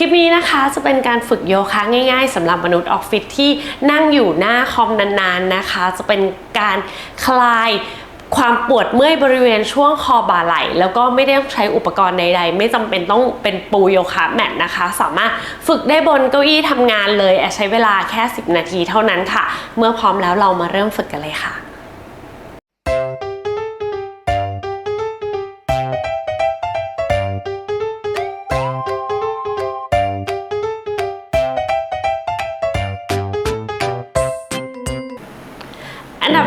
คลิปนี้นะคะจะเป็นการฝึกโยคะง่าย ๆสำหรับมนุษย์ออฟฟิศที่นั่งอยู่หน้าคอมนานๆนะคะ จะเป็นการคลายความปวดเมื่อยบริเวณช่วงคอบ่าไหล่แล้วก็ไม่ได้ต้องใช้อุปกรณ์ใด ๆ ไม่จำเป็นต้องเป็นปูโยคะแมทนะคะ สามารถฝึกได้บนเก้าอี้ทำงานเลยแอใช้เวลาแค่ 10 นาทีเท่านั้นค่ะ เมื่อพร้อมแล้วเรามาเริ่มฝึกกันเลยค่ะ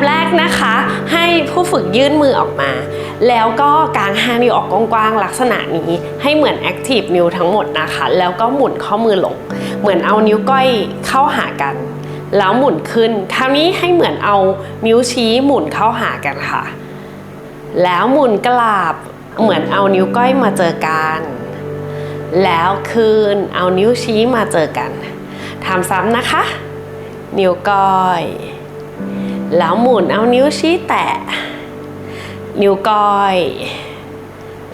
แรกนะคะ ให้ผู้ฝึกยื่นมือออกมา แล้วก็กางห้านิ้วออกกว้างๆลักษณะนี้ให้เหมือน Active นิ้วทั้งหมดนะคะ แล้วก็หมุนข้อมือลง เหมือนเอานิ้วก้อยเข้าหากัน แล้วหมุนขึ้น คราวนี้ให้เหมือนเอานิ้วชี้หมุนเข้าหากันค่ะ แล้วหมุนกลับเหมือนเอานิ้วก้อยมาเจอกัน แล้วคืนเอานิ้วชี้มาเจอกันทำซ้ำนะคะ นิ้วก้อย แล้วหมุนเอานิ้วชี้แตะ นิ้วก้อย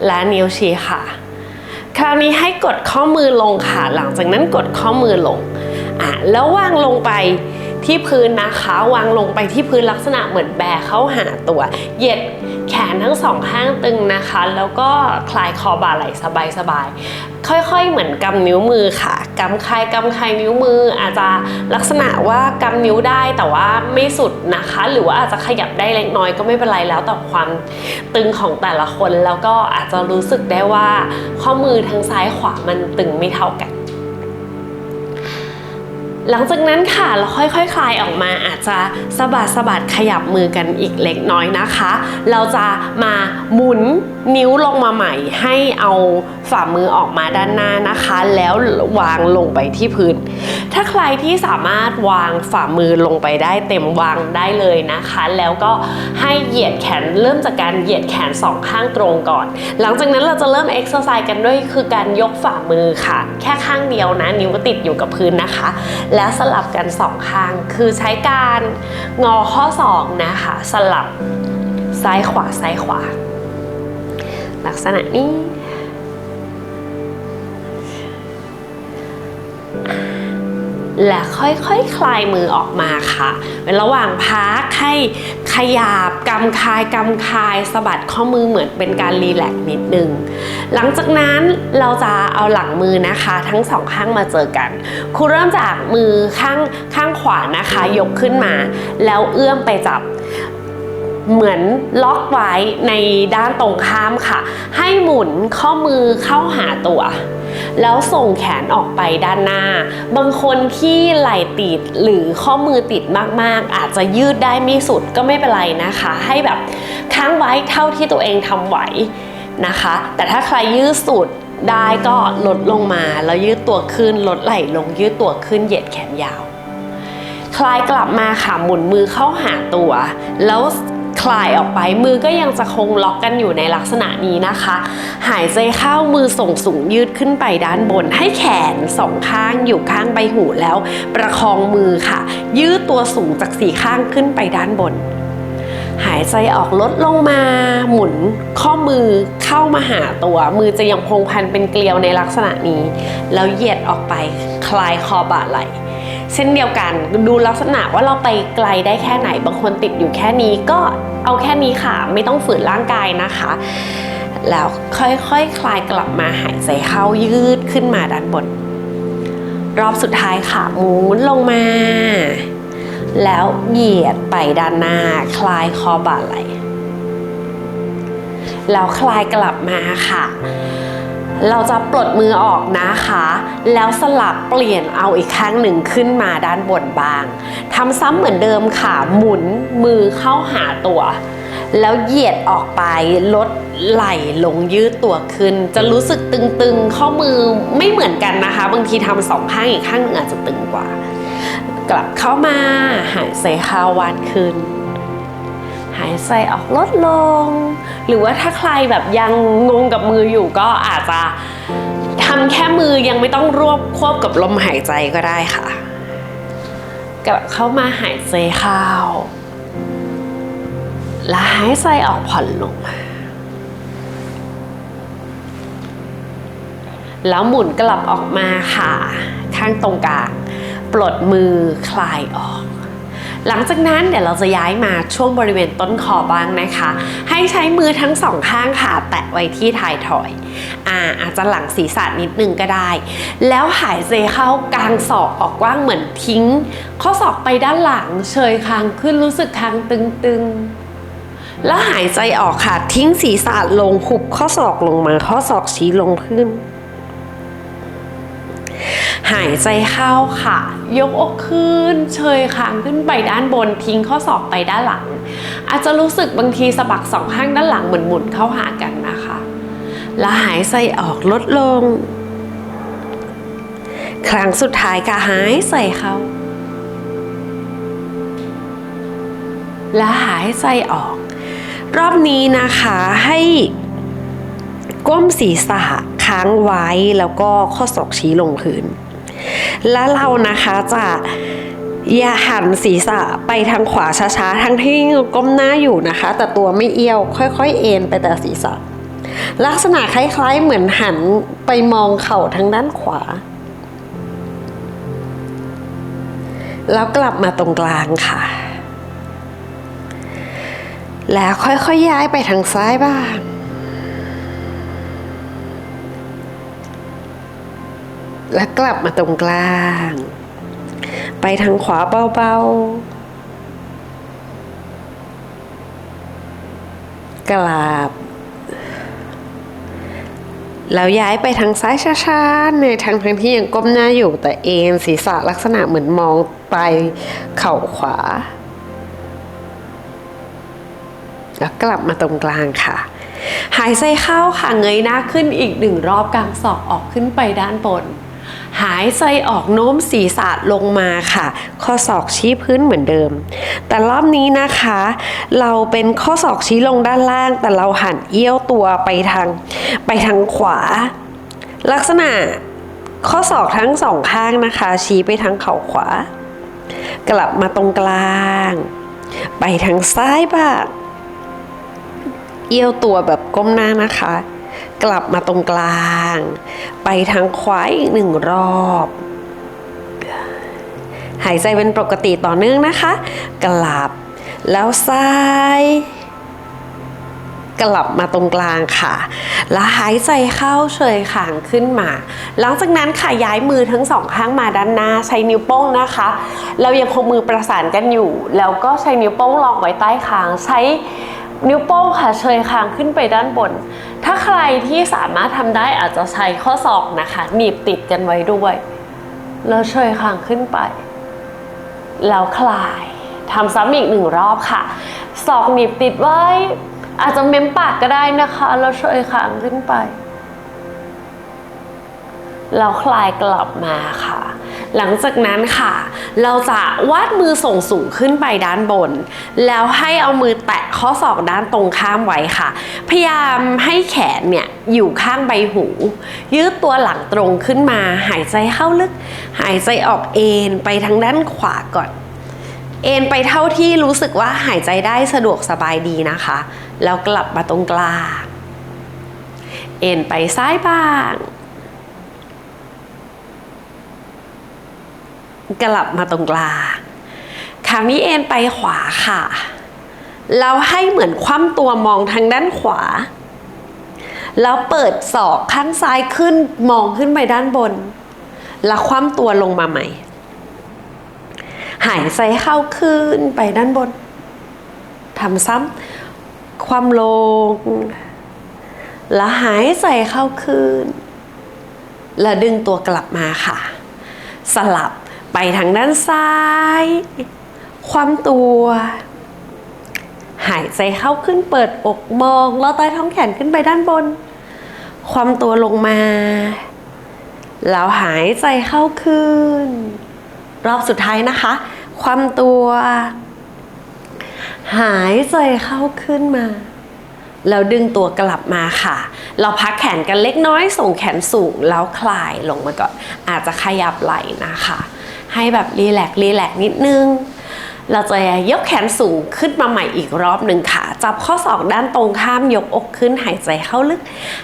และนิ้วชี้ค่ะ คราวนี้ให้กดข้อมือลงค่ะ หลังจากนั้นกดข้อมือลงอะแล้ววางลงไป ที่พื้นนะคะวางลงไปที่พื้นลักษณะเหมือนแบเข้าหาตัว เหยียดแขนทั้งสองข้างตึงนะคะ แล้วก็คลายคอบ่าไหล่สบายๆ ค่อยๆ เหมือนกำนิ้วมือค่ะกำคลายกำคลายนิ้วมือ อาจจะลักษณะว่ากำนิ้วได้แต่ว่าไม่สุดนะคะ หรือว่าอาจจะขยับได้เล็กน้อยก็ไม่เป็นไรแล้วแต่ความตึงของแต่ละคนแล้วก็อาจจะรู้สึกได้ว่าข้อมือทั้งซ้ายขวามันตึงไม่เท่ากัน หลังจากนั้นค่ะเราค่อยๆคคลายออกมาอาจจะสะบัดสะบัดขยับมือกันอีกเล็กน้อยนะคะ เราจะมาหมุน นิ้วลงมาใหม่ให้เอาฝ่ามือออกมาด้านหน้านะคะ แล้ววางลงไปที่พื้น ถ้าใครที่สามารถวางฝ่ามือลงไปได้เต็มวางได้เลยนะคะ แล้วก็ให้เหยียดแขนเริ่มจากการเหยียดแขนสองข้างตรงก่อน หลังจากนั้นเราจะเริ่มเอ็กซ์ไซส์กันด้วยคือการยกฝ่ามือค่ะ แค่ข้างเดียวนะนิ้วก็ติดอยู่กับพื้นนะคะ แล้วสลับกันสองข้างคือใช้การงอข้อศอกนะคะ สลับซ้ายขวาซ้ายขวา ลักษณะนี้ และค่อยๆคคลายมือออกมาค่ะเป็นระหว่างพักให้ขยับกำคายกำคายสะบัดข้อมือเหมือนเป็นการรีแลกซ์นิดนึง หลังจากนั้นเราจะเอาหลังมือนะคะ ทั้งสองข้างมาเจอกันครูเริ่มจากมือข้างข้างขวานะคะ ยกขึ้นมา แล้วเอื้อมไปจับ เหมือนล็อกไว้ในด้านตรงข้ามค่ะ ให้หมุนข้อมือเข้าหาตัวแล้วส่งแขนออกไปด้านหน้า บางคนที่ไหล่ติดหรือข้อมือติดมากๆ อาจจะยืดได้ไม่สุดก็ไม่เป็นไรนะคะ ให้แบบค้างไว้เท่าที่ตัวเองทำไหวนะคะ แต่ถ้าใครยืดสุดได้ก็ลดลงมาแล้วยืดตัวขึ้นลดไหล่ลงยืดตัวขึ้นเหยียดแขนยาว คลายกลับมาค่ะหมุนมือเข้าหาตัว แล้ว คลายออกไป มือก็ยังจะคงล็อกกันอยู่ในลักษณะนี้นะคะ หายใจเข้ามือส่งสูงยืดขึ้นไปด้านบน ให้แขนสองข้างอยู่ข้างใบหูแล้ว ประคองมือค่ะ ยืดตัวสูงจากสี่ข้างขึ้นไปด้านบนหายใจออกลดลงมา หมุนข้อมือเข้ามาหาตัว มือจะยังพงพันเป็นเกลียวในลักษณะนี้ แล้วเหยียดออกไปคลายคอบ่าไหล่ เช่นเดียวกันดูลักษณะว่าเราไปไกลได้แค่ไหน บางคนติดอยู่แค่นี้ก็เอาแค่นี้ค่ะ ไม่ต้องฝืนร่างกายนะคะ แล้วค่อยๆคคลายกลับมาหายใจเข้ายืดขึ้นมาด้านบน รอบสุดท้ายค่ะหมุนลงมา แล้วเหยียดไปด้านหน้า คลายคอบ่าไหล่แล้วคลายกลับมาค่ะ เราจะปลดมือออกนะคะ แล้วสลับเปลี่ยนเอาอีกข้างหนึ่งขึ้นมาด้านบนบางทำซ้ำเหมือนเดิมค่ะ หมุนมือเข้าหาตัว แล้วเหยียดออกไปลดไหล่ลงยืดตัวขึ้น จะรู้สึกตึงๆ ข้อมือไม่เหมือนกันนะคะ บางทีทำสองข้างอีกข้างหนึ่งอาจจะตึงกว่า กลับเข้ามาหายใจเข้าวานขึ้น หายใจออกลดลง หรือว่าถ้าใครแบบยังงงกับมืออยู่ก็อาจจะทำแค่มือยังไม่ต้องรวบควบกับลมหายใจก็ได้ค่ะ กลับเข้ามาหายใจเข้าและหายใจออกผ่อนลงมาแล้วหมุนกลับออกมาค่ะ ข้างตรงกลาง ปลดมือคลายออก หลังจากนั้นเดี๋ยวเราจะย้ายมาช่วงบริเวณต้นคอบ้างนะคะ ให้ใช้มือทั้งสองข้างค่ะ แตะไว้ที่ท้ายถอยอาอาจจะหลังศีรษะนิดนึงก็ได้ แล้วหายใจเข้ากลางศอกออกกว้างเหมือนทิ้ง ข้อศอกไปด้านหลังเชยคางขึ้นรู้สึกคางตึงๆแล้วหายใจออกค่ะ ทิ้งศีรษะลงหุบข้อศอกลงมา ข้อศอกชี้ลงพื้น หายใจเข้าค่ะ ยกอกขึ้น เชยคางขึ้นไปด้านบน ทิ้งข้อศอกไปด้านหลัง อาจจะรู้สึกบางทีสะบักสองข้างด้านหลังเหมือนหมุนเข้าหากันนะคะ แล้วหายใจออกลดลง ครั้งสุดท้ายค่ะหายใจเข้า และหายใจออก รอบนี้นะคะให้ก้มศีรษะค้างไว้แล้วก็ข้อศอกชี้ลงพื้น แล้วเรานะคะจะอย่าหันศีรษะไปทางขวาช้าๆ ทั้งที่ก้มหน้าอยู่นะคะ แต่ตัวไม่เอี้ยวค่อยๆ เอ็นไปแต่ศีรษะ ลักษณะคล้ายๆ เหมือนหันไปมองเข่าทางด้านขวา แล้วกลับมาตรงกลางค่ะ แล้วค่อยๆย้ายไปทางซ้ายบ้าง แล้วกลับมาตรงกลาง ไปทางขวาเบาๆ กลับ แล้วย้ายไปทางซ้ายช้าๆ ในทางทางที่ยังก้มหน้าอยู่แต่เอ็นศีรษะลักษณะเหมือนมองไปเข่าขวา แล้วกลับมาตรงกลางค่ะหายใจเข้าค่ะเงยหน้าขึ้นอีกหนึ่งรอบกลางศอกออกขึ้นไปด้านบน หายใจออกโน้มศีรษะลงมาค่ะ ข้อศอกชี้พื้นเหมือนเดิม แต่รอบนี้นะคะ เราเป็นข้อศอกชี้ลงด้านล่าง แต่เราหันเอี้ยวตัวไปทางไปทางขวา ลักษณะข้อศอกทั้งสองข้างนะคะ ชี้ไปทางเข่าขวา กลับมาตรงกลาง ไปทางซ้ายบ้างเอี้ยวตัวแบบก้มหน้านะคะ กลับมาตรงกลาง ไปทางขวาอีกหนึ่งรอบ หายใจเป็นปกติต่อเนื่องนะคะ กลับ แล้วซ้าย กลับมาตรงกลางค่ะ แล้วหายใจเข้าเฉยขางขึ้นมา หลังจากนั้นค่ะย้ายมือทั้งสองข้างมาด้านหน้าใช้นิ้วโป้งนะคะ เรายังคงมือประสานกันอยู่ แล้วก็ใช้นิ้วโป้งรองไว้ใต้คางใช้นิ้วโป้งค่ะเชยคางขึ้นไปด้านบน ถ้าใครที่สามารถทำได้อาจจะใช้ข้อศอกนะคะ หนีบติดกันไว้ด้วย แล้วเชยคางขึ้นไป แล้วคลายทำซ้ำอีกหนึ่งรอบค่ะ ศอกหนีบติดไว้ อาจจะเม้มปากก็ได้นะคะ แล้วเชยคางขึ้นไป แล้วคลายกลับมาค่ะ หลังจากนั้นค่ะ เราจะวาดมือส่งสูงขึ้นไปด้านบน แล้วให้เอามือแตะข้อศอกด้านตรงข้ามไว้ค่ะ พยายามให้แขนเนี่ยอยู่ข้างใบหู ยืดตัวหลังตรงขึ้นมา หายใจเข้าลึก หายใจออกเอ็นไปทางด้านขวาก่อน เอ็นไปเท่าที่รู้สึกว่าหายใจได้สะดวกสบายดีนะคะ แล้วกลับมาตรงกลาง เอ็นไปซ้ายบ้าง กลับมาตรงกลางคราวนี้เอ็นไปขวาค่ะเราให้เหมือนคว่ำตัวมองทางด้านขวา แล้วเปิดศอกข้างซ้ายขึ้นมองขึ้นไปด้านบน แล้วคว่ำตัวลงมาใหม่ หายใจเข้าขึ้นไปด้านบนทำซ้ำความลง แล้วหายใจเข้าขึ้น แล้วดึงตัวกลับมาค่ะ สลับ ไปทางด้านซ้าย ความตัว หายใจเข้าขึ้นเปิดอกมองแล้วใต้ท้องแขนขึ้นไปด้านบน ความตัวลงมา แล้วหายใจเข้าขึ้น รอบสุดท้ายนะคะ ความตัว หายใจเข้าขึ้นมาแล้วดึงตัวกลับมาค่ะ เราพักแขนกันเล็กน้อย ส่งแขนสูงแล้วคลายลงมาก่อน อาจจะขยับไหล่นะคะ ให้แบบรีแลกรีแลกนิดนึง เราจะยกแขนสูงขึ้นมาใหม่อีกรอบหนึ่งค่ะ จับข้อศอกด้านตรงข้ามยกอกขึ้นหายใจเข้าลึก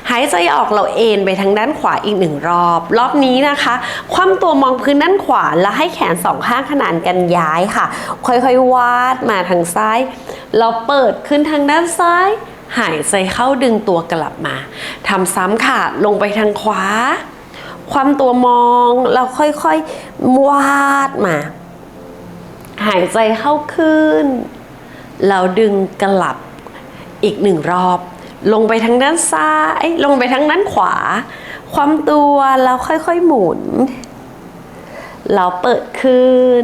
หายใจออกเราเอนไปทางด้านขวาอีกหนึ่งรอบ รอบนี้นะคะ คว่ำตัวมองพื้นด้านขวาแล้วให้แขนสองข้างขนานกันย้ายค่ะ ค่อยๆวาดมาทางซ้าย เราเปิดขึ้นทางด้านซ้ายหายใจเข้าดึงตัวกลับมา ทำซ้ำค่ะ ลงไปทางขวา ความตัวมองเราค่อยๆวาดมา หายใจเข้าขึ้น เราดึงกลับอีกหนึ่งรอบ ลงไปทางด้านซ้าย ลงไปทางด้านขวา ความตัวเราค่อยๆหมุน เราเปิดขึ้น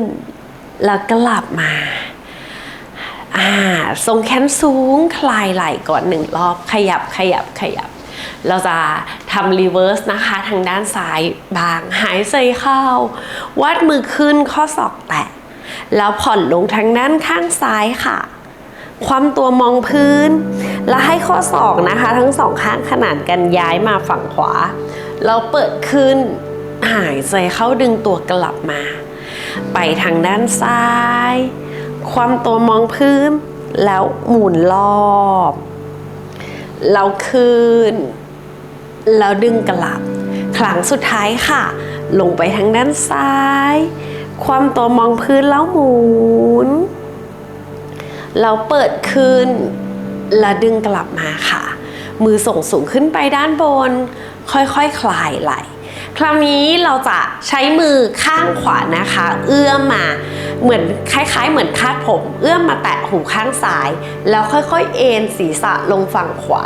แล้วกลับมาอ่าทรงแขนสูงคลายไหล่ก่อนหนึ่งรอบขยับขยับขยับ เราจะทำรีเวิร์สนะคะทางด้านซ้ายบางหายใจเข้า วัดมือขึ้นข้อศอกแตะ แล้วผ่อนลงทางด้านข้างซ้ายค่ะ ความตัวมองพื้น แล้วให้ข้อศอกนะคะ ทั้งสองข้างขนานกันย้ายมาฝั่งขวา เราเปิดขึ้นหายใจเข้าดึงตัวกลับมา ไปทางด้านซ้าย ความตัวมองพื้น แล้วหมุนรอบ เราคืนแล้วดึงกลับ ครั้งสุดท้ายค่ะ ลงไปทางด้านซ้าย ความตัวมองพื้นแล้วหมุน เราเปิดคืนแล้วดึงกลับมาค่ะ มือส่งสูงขึ้นไปด้านบน ค่อยๆคคลายไหล คราวนี้เราจะใช้มือข้างขวานะคะ เอื้อมมาเหมือนคล้าย ๆ เหมือนคาดผม เอื้อมมาแตะหูข้างซ้าย แล้วค่อยๆ เอนศีรษะลงฝั่งขวา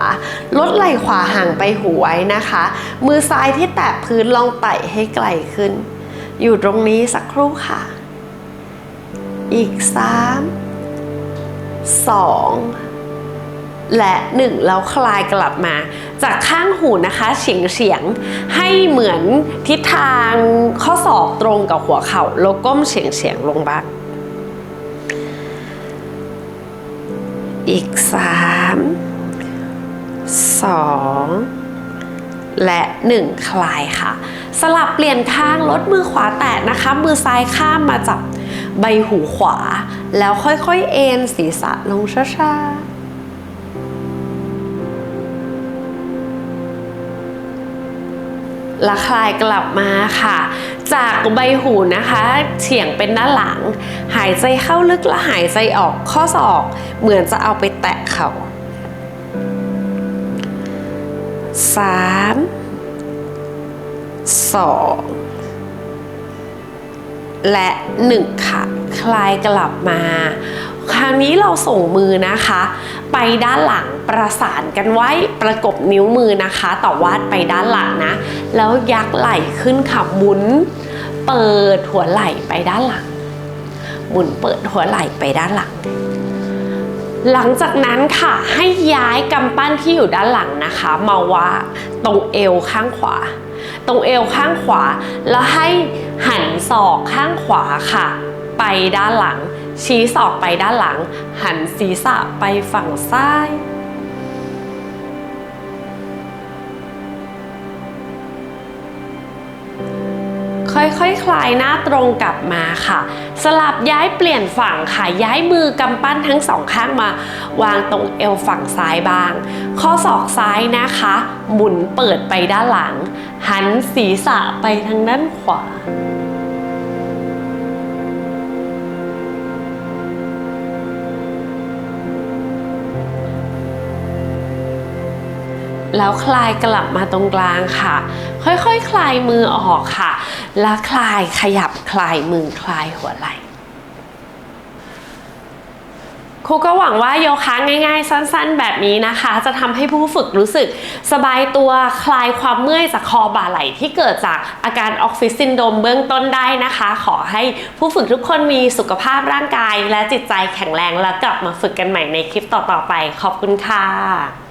ลดไหล่ขวาห่างไปหูไว้นะคะ มือซ้ายที่แตะพื้นลองไต่ให้ไกลขึ้น อยู่ตรงนี้สักครู่ค่ะ อีกสามสอง และหนึ่งแล้วคลายกลับมา จากข้างหูนะคะเฉียงเฉียงๆให้เหมือนทิศทางข้อศอกตรงกับหัวเข่าแล้วก้มเฉียงเฉียงๆลงบ้างอีกสามสองและหนึ่งคลายค่ะ สลับเปลี่ยนข้างลดมือขวาแตะนะคะ มือซ้ายข้ามมาจับใบหูขวา แล้วค่อยๆ เอ็นศีรษะลงช้าๆ และคลายกลับมาค่ะ จากใบหูนะคะเฉียงเป็นด้านหลัง หายใจเข้าลึกและหายใจออกข้อศอก เหมือนจะเอาไปแตะเขา่าสามสองและหนึ่งค่ะ คลายกลับมา คราวนี้เราส่งมือนะคะ ไปด้านหลังประสานกันไว้ประกบนิ้วมือนะคะ ต่อวาดไปด้านหลังนะ แล้วยักไหล่ขึ้นค่ะหมุน เปิดหัวไหล่ไปด้านหลังหมุนเปิดหัวไหล่ไปด้านหลัง หลังจากนั้นค่ะให้ย้ายกำปั้นที่อยู่ด้านหลังนะคะ มาว่าตรงเอวข้างขวา ตรงเอวข้างขวา แล้วให้หันศอกข้างขวาค่ะ ไปด้านหลัง ชี้ศอกไปด้านหลัง หันศีรษะไปฝั่งซ้าย ค่อยๆคคลายหน้าตรงกลับมาค่ะ สลับย้ายเปลี่ยนฝั่งค่ะ ย้ายมือกำปั้นทั้งสองข้างมา วางตรงเอวฝั่งซ้ายบ้าง ข้อศอกซ้ายนะคะ หมุนเปิดไปด้านหลัง หันศีรษะไปทางด้านขวา แล้วคลายกลับมาตรงกลางค่ะ ค่อยๆคคลายมือออกค่ะ แล้วคลายขยับคลายมือคลายหัวไหล่ครูก็หวังว่าโยคะง่ายๆ สั้นๆ แบบนี้นะคะ จะทำให้ผู้ฝึกรู้สึกสบายตัวคลายความเมื่อยจากคอบ่าไหล่ที่เกิดจากอาการออฟฟิศซินโดมเบื้องต้นได้นะคะ ขอให้ผู้ฝึกทุกคนมีสุขภาพร่างกาย และจิตใจแข็งแรงแล้วกลับมาฝึกกันใหม่ในคลิปต่อๆไป ขอบคุณค่ะ